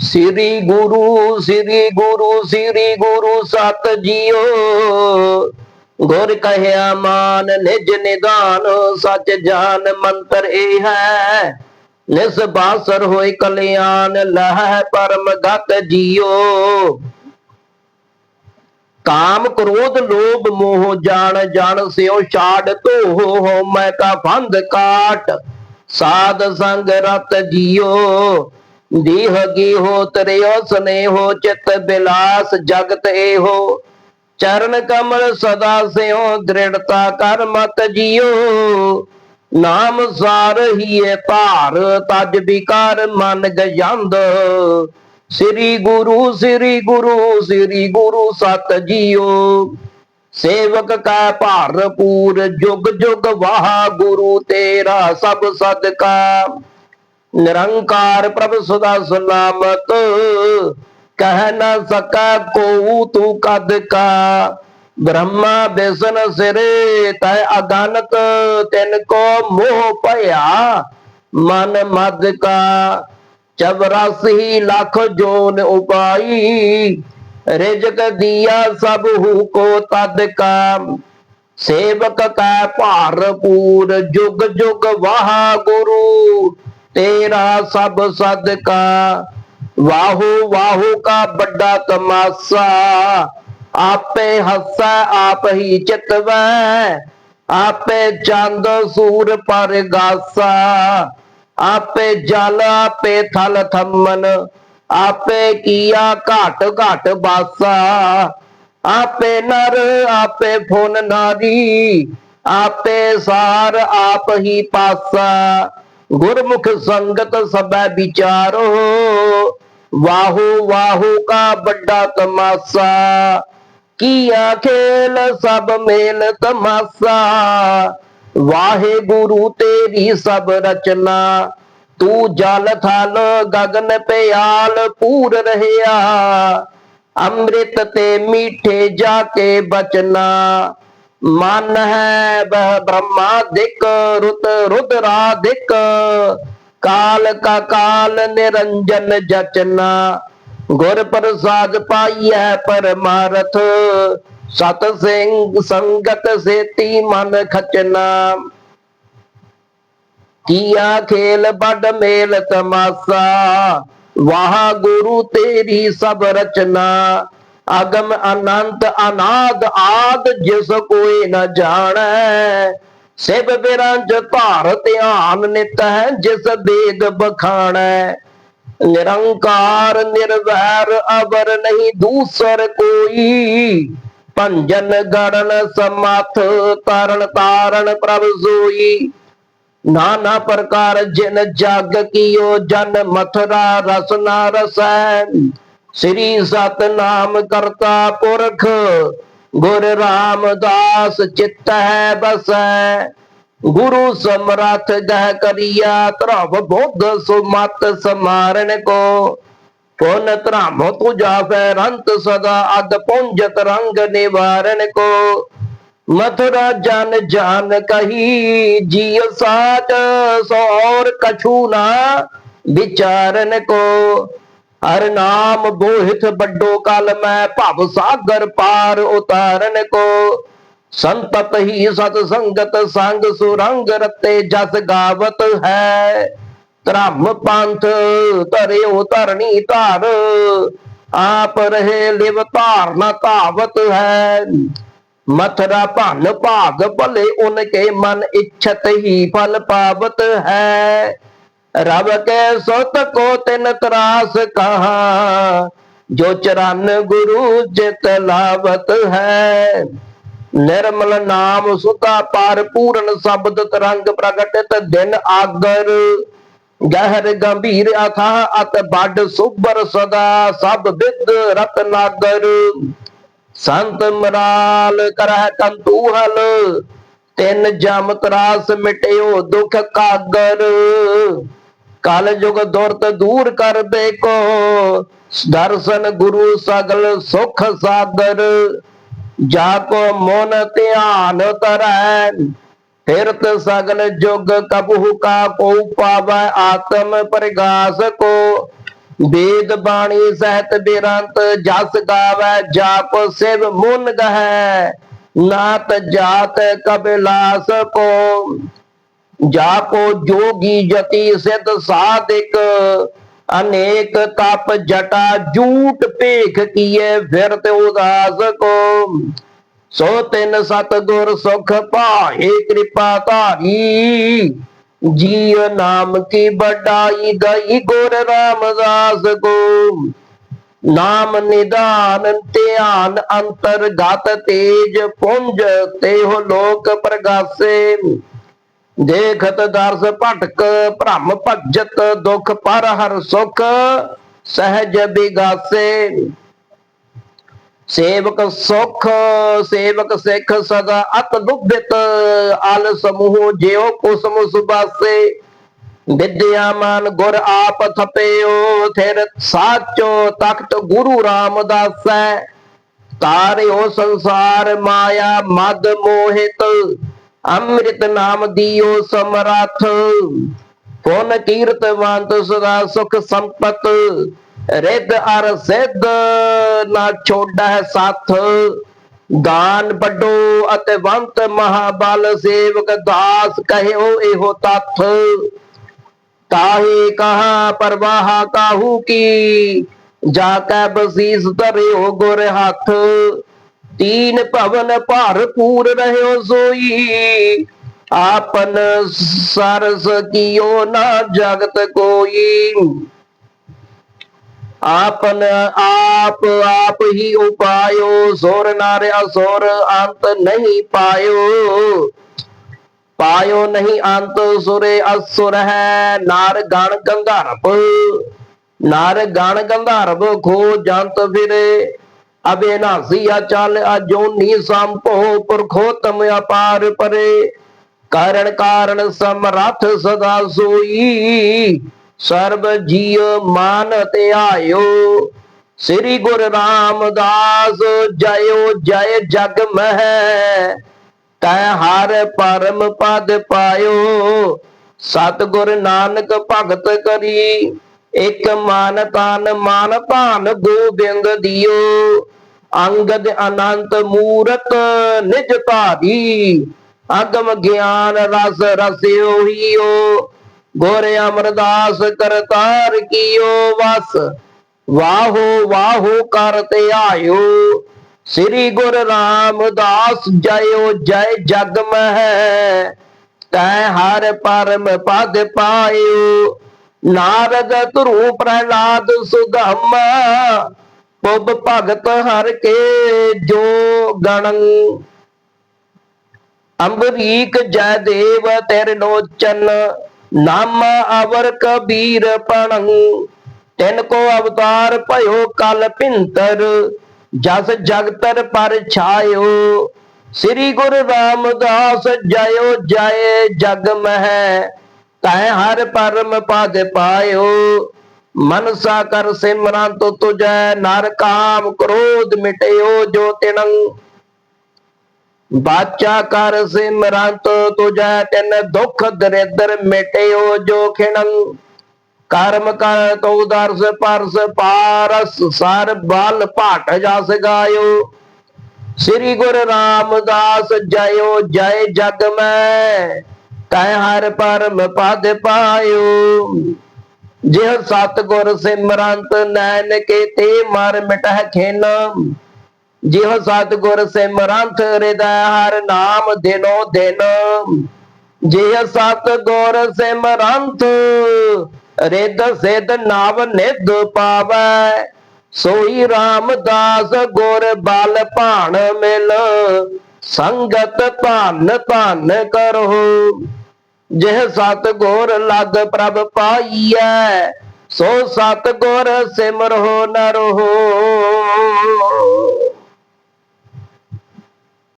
ਸ੍ਰੀ ਗੁਰੂ ਸ੍ਰੀ ਗੁਰੂ ਸ੍ਰੀ ਗੁਰੂ ਸਤ ਜੀਓ। ਗੁਰ ਕਹਿਆ, ਮਾਨ ਨਿਜ ਨਿਦਾਨ ਸੱਚ ਜਾਨ ਮੰਤਰ ਇਹ ਹੈ। ਨਿਸ ਬਾਸਰ ਹੋਇ ਕਲਿਆਣ, ਲਹਿ ਪਰਮ ਗਤ ਜੀਓ। ਕਾਮ ਕ੍ਰੋਧ ਲੋਭ ਮੋਹ ਜਾਣ ਜਾਣ ਸਿਓ ਛਾੜ ਤੋ ਹੋ, ਮੈਂ ਕਾ ਫੰਦ ਕਾਟ। ਸਾਧ ਸੰਗ ਰਤ ਜੀਓ। ਦੀਹ ਹੋ ਤਰਿਓ ਸਨੇਹੋ, ਚਿਤ ਬਿਲਾਸ ਜਗਤ ਇਹੋ। ਚਰਨ ਕਮਲ ਸਦਾ ਸਿਓ ਦ੍ਰਿੜਤਾ ਕਰ ਮਤ ਜੀਓ। ਨਾਮ ਸਾਰ ਹੀਏ ਧਾਰ ਤਜ ਵਿਕਾਰ ਮਨ ਗਜੰਦ ਸ੍ਰੀ ਗੁਰੂ ਸ੍ਰੀ ਗੁਰੂ ਸ੍ਰੀ ਗੁਰੂ ਸਤ ਜੀਓ। ਸੇਵਕ ਕਾ ਭਰਪੂਰ ਜੁਗ ਜੁਗ ਵਾਹ ਗੁਰੂ ਤੇਰਾ ਸਭ ਸਦਕਾ। ਨਿਰੰਕਾਰ ਪ੍ਰਭ ਸਦਾ ਸਲਾਮਤ ਕਹਿ ਨਾ ਸਕਾ ਕੋ ਤੂੰ ਕਦ ਕਾ ਬ੍ਰਹਮਾ ਬਿਸਨ ਸਿਰੇ ਤੈ ਅਗਨਤ ਤਿਨ ਕੋ ਮੋਹ ਭਇਆ ਮਨ ਮਦ ਕਾ 84 ਲੱਖ ਜੋਨ ਉਪਾਈ ਰਿਜਕ ਦੀਆ ਸਭ ਹੂ ਕੋ ਤਦ ਕਾ ਸੇਵਕ ਕਾ ਭਰਪੂਰ ਜੁਗ ਜੁਗ ਵਾਹ ਗੁਰੂ ਤੇਰਾ ਸਭ ਸਦਕਾ, ਵਾਹੋ ਵਾਹੋ ਕਾ ਵੱਡਾ ਤਮਾਸਾ। ਆਪੇ ਹੱਸੈ, ਆਪ ਹੀ ਚਿਤਵੈ। ਆਪੇ ਚੰਦ ਸੂਰ ਪਰ ਆਪੇ ਜਲ, ਆਪੇ ਥਲ ਥੰਮਨ। ਆਪੇ ਕੀਆ ਘਟ ਘਟ ਬਾਸਾ। ਆਪੇ ਨਰ, ਆਪੇ ਫੁਨ ਨਾਰੀ। ਆਪੇ ਸਾਰ, ਆਪ ਹੀ ਪਾਸਾ। ਗੁਰਮੁਖ ਸੰਗਤ ਸਭੈ ਵਿਚਾਰੋ, ਵਾਹੂ ਵਾਹੂ ਕਾ ਵੱਡਾ ਤਮਾਸਾ। ਕੀਆ ਖੇਲ ਸਭ ਮੇਲ ਤਮਾਸਾ। ਵਾਹਿਗੁਰੂ ਤੇਰੀ ਸਭ ਰਚਨਾ। ਤੂੰ ਜਲ ਥਲ ਗਗਨ ਪਿਆਲ ਪੂਰ ਰਹਿਆ। ਅੰਮ੍ਰਿਤ ਤੇ ਮੀਠੇ ਜਾ ਕੇ ਬਚਨਾ। ਮਨ ਹੈ ਬਹ ਬ੍ਰਹਮਾਦਿਕ ਰੁਤ ਰੁਦਰਾਦਿਕ ਕਾਲ ਕਾ ਕਾਲ ਨਿਰੰਜਨ ਜਚਨਾ ਗੁਰ ਪ੍ਰਸਾਦ ਪਾਈਐ ਪਰਮਾਰਥ ਸਤ ਸਿੰਘ ਸੰਗਤ ਸੇਤੀ ਮਨ ਖਚਨਾ ਕੀਆ ਖੇਲ ਬੜ ਮੇਲ ਤਮਾਸਾ ਵਾਹ ਗੁਰੂ ਤੇਰੀ ਸਭ ਰਚਨਾ ਅਗਮ ਅਨੰਤ ਅਨਾਦ ਆਦ ਜਿਸ ਕੋਈ ਨ ਜਾਣੈ। ਸਿਵ ਬਿਰੰਜ ਧਾਰ ਧਿਆਨ ਨਿਤ ਹੈ, ਜਿਸ ਬੇਦ ਬਖਾਣੈ। ਨਿਰੰਕਾਰ ਨਿਰਵੈਰ ਅਵਰ ਨਹੀਂ ਦੂਸਰ ਕੋਈ। ਭੰਜਨ ਗੜਨ ਸਮਥ ਤਰਨ ਤਾਰਨ ਪ੍ਰਭ ਸੋਈ। ਨਾਨਾ ਪ੍ਰਕਾਰ ਜਿਨ ਜਗ ਕੀਓ, ਜਨ ਮਥਰਾ ਰਸਨਾ ਰਸੈ। ਸ੍ਰੀ ਸਤਨਾਮ ਕਰਤਾ ਪੁਰਖ ਗੁਰ ਰਾਮਦਾਸ ਚਿੱਤ ਹੈ ਬਸੈ ਗੁਰੂ ਸਮਰਥ ਗਹਿ ਕਰਿਆ ਧਰਵ ਬੁੱਧ ਸੁਮਤ ਸਮਾਰਨ ਕੋ ਪੁਨ ਧਰਮ ਤੁਜਾ ਫੈ ਰੰਤ ਸਦਾ ਅਦ ਪੁੰਜਤ ਰੰਗ ਨਿਵਾਰਨ ਕੋ ਮਥੁਰਾ ਜਨ ਜਾਨ ਕਹੀ ਜੀਅ ਸਾਚ ਸੌਰ ਕਛੂ ਨਾ ਵਿਚਾਰਨ ਕੋ ਹਰ ਨਾਮ ਬੋਹਿਤ ਵੱਡੋ ਕਲ ਮੈਂ ਭਵ ਸਾਗਰ ਪਾਰ ਉਤਾਰਨ ਕੋ। ਸੰਤਤ ਹੀ ਸਤ ਸੰਗਤ ਸੰਗ ਸੁਰੰਗ ਰਤੇ ਜਸ ਗਾਵਤ ਹੈ। ਧਰਮ ਪੰਥ ਧਰਿਓ ਧਰਣੀ ਧਾਰ, ਆਪ ਰਹੇ ਲਿਵ ਧਾਰਨਾ ਧਾਵਤ ਹੈ। ਮਥਰਾ ਭਨ ਭਾਗ ਭਲੇ ਉਨਕੇ ਮਨ ਇਛਤ ਹੀ ਫਲ ਪਾਵਤ ਹੈ। ਰਬ ਕੇ ਸੁਤ ਕੋ ਤਿਨ ਤਰਾਸ ਕਹਾ, ਜੋ ਚਰਨ ਗੁਰੂ ਜਿਤ ਲਾਵਤ ਹੈ। ਨਿਰਮਲ ਨਾਮ ਸੁਤਾ ਪਰ ਪੂਰਨ ਸ਼ਬਦ ਤਰੰਗ ਪ੍ਰਗਟਿਤ ਦਿਨ ਆਗਰ, ਗਹਿਰ ਗੰਭੀਰ ਅਥਾ ਅਤ ਬੱਡ ਸੁਬਰ ਸਦਾ, ਸਭ ਵਿਦ ਰਤਨਾਗਰ ਸੰਤ ਮਰਾਲ ਕਰਹਿ ਕੰਤੂਹਲ ਤਿੰਨ ਜਮ ਤਰਾਸ ਮਿਟਿਓ ਦੁਖ ਕਾਗਰ। ਕਲ ਯੁਗ ਦੁਰਤ ਦੂਰ ਕਰ ਕੋ ਦਰਸ਼ਨ ਗੁਰੂ ਸਗਲ ਸੁਖ ਸਾਗਰ ਜਾ ਕੋ ਮਨ ਧਿਆਨ ਤਰੈ ਫਿਰਤ ਸਗਲ ਜੁਗ ਕਬਹੂ ਕਾ ਕੋ ਪਾਵੈ, ਆਤਮ ਪ੍ਰਗਾਸ ਕੋ। ਵੇਦ ਬਾਣੀ ਸਹਿਤ ਬਿਰੰਤ ਜਸ ਗਾਵੇ, ਜਾਪ ਸਿਵ ਮੁਨ ਗਹਿ। ਨਾਤ ਜਾਤ ਕਬਿਲਾਸ ਕੋ। ਜਾਪੋ ਜੋਗੀ ਜਤੀ ਸਿਧ ਸਾਧਿਕ, ਅਨੇਕ ਤਪ ਜਟਾ ਝੂਠ ਭੇਖ ਕੀਏ ਫਿਰਤ ਉਦਾਸ ਕੋ। ਸੋ ਤਿੰਨ ਸਤ ਗੁਰ ਸੁਖ ਪਾਏ ਕਿਰਪਾ ਧਾਰੀ ਜੀ ਨਾਮ ਕੀ ਬੜਾਈ ਗਈ ਗੁਰ ਰਾਮਦਾਸ ਕੋ। ਨਾਮ ਨਿਦਾਨ ਧਿਆਨ ਅੰਤਰਗਤ ਤੇਜ ਪੁੰਜ ਤੇਹ ਲੋਕ ਪ੍ਰਗਾਸੇ। ਦੇਖਤ ਦਰਸ ਭਟਕ, ਭ੍ਰਮ ਭਜਤ, ਦੁਖ ਪਰ ਹਰ ਸੁਖ, ਸਹਿਜ ਬਿਗਾਸੇ। ਸੇਵਕ ਸੁਖ, ਸੇਵਕ ਸਿੱਖ ਸਦਾ ਅਤ ਲੁਭਿਤ ਅਲ ਸਮੂਹ ਜਿਉ ਕੁਸਮ ਸੁਬਾਸੇ ਵਿਦਿਆਮਾਨ ਗੁਰ ਆਪ ਥਪਿਓ, ਥਿਰ ਸਾਚੋ ਤਖਤ ਗੁਰੂ ਰਾਮਦਾਸੈ। ਤਾਰਿਓ ਸੰਸਾਰ ਮਾਇਆ ਮਦ ਮੋਹਿਤ। ਅੰਮ੍ਰਿਤ ਨਾਮ ਦੀਓ ਸਮਰੱਥ। ਪੁਨ ਕੀਰਤਵੰਤ ਸਦਾ ਸੁਖ ਸੰਪਤ। ਰਿੱਧ ਅਰ ਸਿੱਧ ਨਾ ਛੋੜਾ ਹੈ ਸਾਥ। ਦਾਨ ਵੱਡੋ ਅਤੇ ਵੰਤ ਮਹਾਬਲ ਸੇਵਕ ਦਾਸ ਕਹਿਓ ਇਹੋ ਤੱਥ। ਤਾਹੇ ਕਹਾ ਪਰਵਾਹ ਕਾਹੂ ਕੀ? ਜਾ ਕੈ ਬਸੀਸ ਧਰਿਓ ਗੁਰ ਹੱਥ। ਤੀਨ ਭਵਨ ਭਰਪੂਰ ਰਹਿਓ ਸੋਈ। ਆਪਨ ਸਰਸ ਕੀਓ ਨਾ ਜਗਤ ਕੋਈ। ਆਪਨ ਆਪ ਆਪ ਹੀ ਉਪਾਇਓ, ਸੁਰ ਨਰ ਅਸੁਰ ਅੰਤ ਨਹੀਂ ਪਾਇਓ। ਪਾਇਓ ਨਹੀਂ ਅੰਤ, ਸੁਰੇ ਅਸੁਰ ਹੈ। ਨਾਰ ਗਣ ਗੰਧਰਪ ਨਾਰ ਗਣ ਗੰਧਰਵ ਖੋ ਜੰਤ ਫਿਰੇ। ਅਬੇ ਨਾਸੀ ਅਚਲ ਅਜੋਨੀ ਸੰਭੋ ਪੁਰਖੋਤਮ ਅਪਾਰ ਪਰੇ। ਕਾਰਣ ਕਾਰਣ ਸਮਰੱਥ ਸਦਾ ਸਰਬ ਜੀਉ ਮਾਨ ਧਿਆਇਓ ਸ੍ਰੀ ਗੁਰੂ ਰਾਮਦਾਸ ਜਯੋ ਜੈ ਜਗ ਮਹਿ। ਤੈ ਹਰ ਪਰਮ ਪਦ ਪਾਇਓ। ਸਤਿਗੁਰ ਨਾਨਕ ਭਗਤ ਕਰੀ। ਇਕ ਮਨ ਤਨ ਮਨ ਧਨ ਗੋਬਿੰਦ ਦਿਓ। ਅੰਗਦ ਅਨੰਤ ਮੂਰਤ ਨਿਜ ਧਾਰੀ ਅਗਮ ਗਿਆਨ ਰਸ ਰਸਿਓ ਹੀਓ। ਗੁਰ ਅਮਰਦਾਸ ਕਰਤਾਰ ਕੀਓ ਵਸ। ਵਾਹੋ ਵਾਹੋ ਕਰ ਆਇਓ। ਸ੍ਰੀ ਗੁਰ ਰਾਮਦਾਸ ਜਯੋ ਜੈ ਜਗ ਮਹਿ ਤੈ ਹਰ ਪਰਮ ਪਦ ਪਾਇਓ। ਨਾਰਦ ਧਰੂ ਪ੍ਰਹਿਲਾਦ ਸੁਧਮ ਪੁੱਬ ਭਗਤ ਹਰ ਕੇ ਜੋ ਗਣੰ। ਅੰਬਰੀਕ ਜੈ ਦੇਵ ਲੋਚਨ ਨਾਮ ਅਵਰ ਕਬੀਰ ਪਣੰ। ਤਿਨ ਕੋ ਅਵਤਾਰ ਭਇਓ ਕਲ ਭਿੰਤਰ, ਜਸ ਜਗਤਰ ਪਰ ਛਾਇਓ। ਸ੍ਰੀ ਗੁਰੂ ਰਾਮਦਾਸ ਜਯੋ ਜੈ ਜਗ ਮਹਿ ਤੈ ਹਰ ਪਰਮ ਪਦ ਪਾਇਓ। ਮਨਸਾ ਕਰ ਸਿਮਰਨ ਤੋ ਤੁਜੈ, ਨਰ ਕਾਮ ਕ੍ਰੋਧ ਮਿਟਿਓ ਜੋ ਤਿਣੰ ਬਾਚਾ ਕਰ ਸਿਮਰੰਤ ਤੁਜੈ, ਤਿਨ ਦੁਖ ਦਰਿਦਰ ਮਿਟਿਓ ਜੋ ਖਿਣੰ। ਕਰਮ ਕਰ ਤੋ ਦਰਸ ਪਰਸ ਪਾਰਸ, ਸਰ ਬਲ ਭਾਟ ਜਸ ਗਾਇਓ। ਸ੍ਰੀ ਗੁਰੂ ਰਾਮਦਾਸ ਜਯੋ ਜੈ ਜਗ ਮੈਂ। ਤੈ ਹਰ ਪਰਮ ਪਦ ਪਾਇਓ। ਜਿਹ ਸਤ ਗੁਰ ਸਿਮਰੰਤ ਨੈਣ ਕੇ ਮਰ ਮਿਟਹਿ ਖੇਨਾ। ਜਿਹ ਸਤ ਗੁਰ ਸਿਮਰੰਤ ਹਿਰਦੈ ਹਰ ਨਾਮ ਦਿਨੋ ਦਿਨ। ਜਿਹ ਸਤ ਗੁਰ ਸਿਮਰੰਤ ਰਿਦ ਸਿਧ ਨਾਵ ਨਿਧ ਪਾਵੈ। ਸੋਈ ਰਾਮਦਾਸ ਗੁਰ ਬਲ ਭਾਣ ਮਿਲ। ਸੰਗਤ ਧਨ ਧਨ ਕਰੋ ਜਿਹ ਸਤ ਗੁਰ ਲਗ ਪ੍ਰਭ ਪਾਈਐ, ਸੋ ਸਤ ਗੁਰ ਸਿਮਰੋ ਨਰੋ